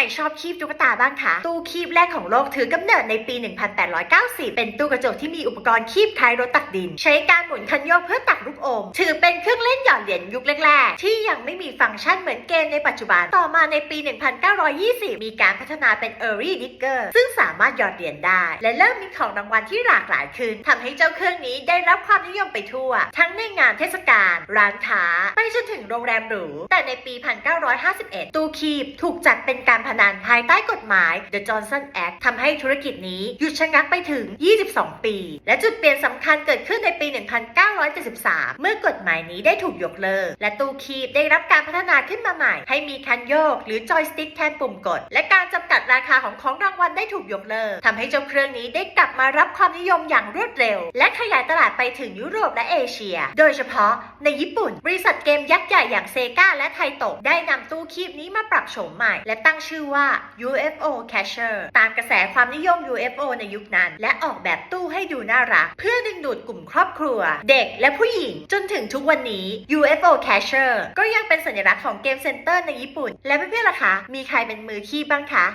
รชอบคีบตุ๊กตาบ้างคะ ตู้คีบแรกของโลกถือกำเนิดในปี 1890 เป็นตู้กระจกที่มีอุปกรณ์คีบคล้ายรถตักดิน ใช้การหมุนคันโยกเพื่อตักลูกอม ถือเป็นเครื่องเล่นหยอดเหรียญยุคแรกๆ ที่ยังไม่มีฟังก์ชันเหมือนเกมในปัจจุบัน ต่อมาในปี 1920 มีการพัฒนาเป็น Early Digger ซึ่งสามารถหยอดเหรียญได้ และเริ่มมีของรางวัลที่หลากหลายขึ้นทำให้เจ้าเครื่องนี้ได้รับความนิยมไปทั่ว ทั้งในงานเทศกาล ร้านค้า ไปจนถึงโรงแรมหรู แต่ในปี 1951 ตู้คีบถูกจัดเป็นการพนันภายใต้กฎหมาย The Johnson Act ทำให้ธุรกิจนี้หยุดชะงักไปถึง 22 ปี และจุดเปลี่ยนสำคัญเกิดขึ้นในปี 1973 เมื่อกฎหมายนี้ได้ถูกยกเลิก และตู้คีบได้รับการพัฒนาขึ้นมาใหม่ ให้มีคันโยก หรือจอยสติ๊กแทนปุ่มกด และการจำกัดราคาของของรางวัลได้ถูกยกเลิกทำให้เจ้าเครื่องนี้ได้กลับมารับความนิยมอย่างรวดเร็ว และขยายตลาดไปถึงยุโรปและเอเชีย โดยเฉพาะในญี่ปุ่น บริษัทเกมยักษ์ใหญ่อย่างเซกาและไทโตะได้นำ คลิปนี้มาปรับโฉมใหม่ และตั้งชื่อว่า UFO Catcher ตามกระแสความนิยม UFO ในยุคนั้น และออกแบบตู้ให้ดูน่ารัก เพื่อดึงดูดกลุ่มครอบครัว เด็กและผู้หญิง จนถึงทุกวันนี้ UFO Catcher ก็ยังเป็นสัญลักษณ์ของเกมเซ็นเตอร์ในญี่ปุ่น และเพื่อนๆล่ะคะ มีใครเป็นมือคีบบ้างคะ